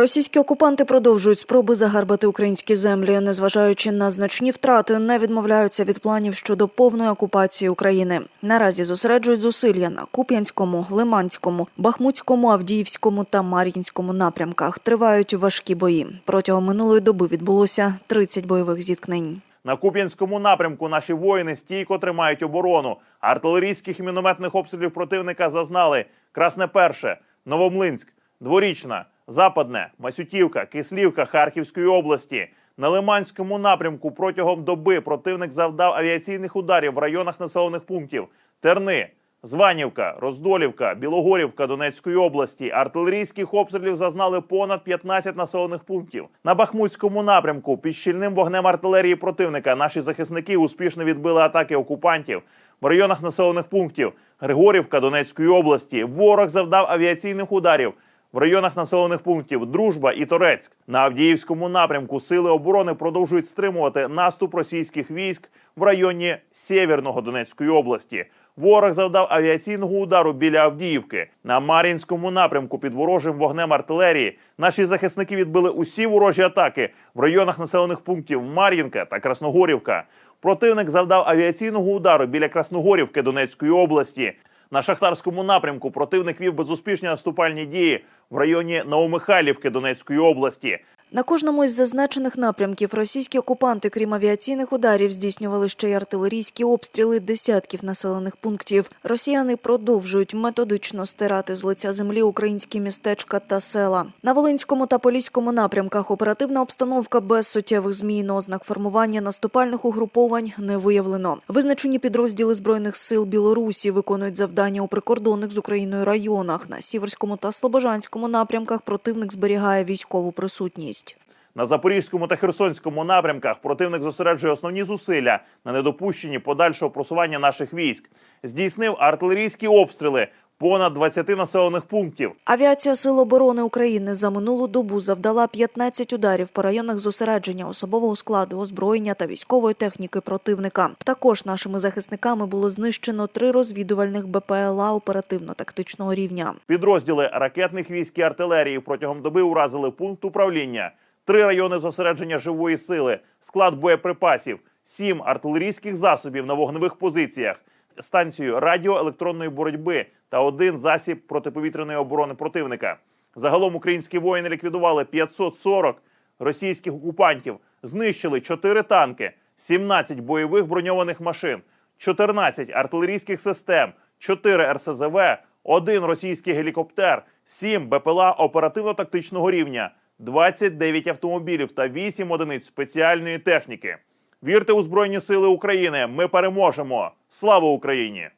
Російські окупанти продовжують спроби загарбати українські землі, незважаючи на значні втрати, не відмовляються від планів щодо повної окупації України. Наразі зосереджують зусилля на Куп'янському, Лиманському, Бахмутському, Авдіївському та Мар'їнському напрямках. Тривають важкі бої. Протягом минулої доби відбулося 30 бойових зіткнень. На Куп'янському напрямку наші воїни стійко тримають оборону. Артилерійських і мінометних обстрілів противника зазнали Красне Перше, Новомлинськ, Дворічна, Западне, Масютівка, Кислівка Харківської області. На Лиманському напрямку протягом доби противник завдав авіаційних ударів в районах населених пунктів Терни, Званівка, Роздолівка, Білогорівка Донецької області. Артилерійських обстрілів зазнали понад 15 населених пунктів. На Бахмутському напрямку під щільним вогнем артилерії противника наші захисники успішно відбили атаки окупантів. В районах населених пунктів Григорівка Донецької області ворог завдав авіаційних ударів в районах населених пунктів Дружба і Торецьк. На Авдіївському напрямку сили оборони продовжують стримувати наступ російських військ в районі Сєвєрного Донецької області. Ворог завдав авіаційного удару біля Авдіївки. На Мар'їнському напрямку під ворожим вогнем артилерії наші захисники відбили усі ворожі атаки в районах населених пунктів Мар'їнка та Красногорівка. Противник завдав авіаційного удару біля Красногорівки Донецької області. На шахтарському напрямку противник вів безуспішні наступальні дії в районі Новомихайлівки Донецької області. На кожному із зазначених напрямків російські окупанти, крім авіаційних ударів, здійснювали ще й артилерійські обстріли десятків населених пунктів. Росіяни продовжують методично стирати з лиця землі українські містечка та села. На Волинському та Поліському напрямках оперативна обстановка без суттєвих змін, ознак формування наступальних угруповань не виявлено. Визначені підрозділи збройних сил Білорусі виконують завдання у прикордонних з Україною районах. На Сіверському та Слобожанському напрямках противник зберігає військову присутність. На Запорізькому та Херсонському напрямках противник зосереджує основні зусилля на недопущенні подальшого просування наших військ. Здійснив артилерійські обстріли понад 20 населених пунктів. Авіація Сил оборони України за минулу добу завдала 15 ударів по районах зосередження особового складу, озброєння та військової техніки противника. Також нашими захисниками було знищено три розвідувальних БПЛА оперативно-тактичного рівня. Підрозділи ракетних військ і артилерії протягом доби уразили пункт управління, три райони зосередження живої сили, склад боєприпасів, сім артилерійських засобів на вогневих позиціях, станцію радіоелектронної боротьби та один засіб протиповітряної оборони противника. Загалом українські воїни ліквідували 540 російських окупантів, знищили 4 танки, 17 бойових броньованих машин, 14 артилерійських систем, 4 РСЗВ, 1 російський гелікоптер, 7 БПЛА оперативно-тактичного рівня, 29 автомобілів та 8 одиниць спеціальної техніки. Вірте у Збройні Сили України! Ми переможемо! Слава Україні!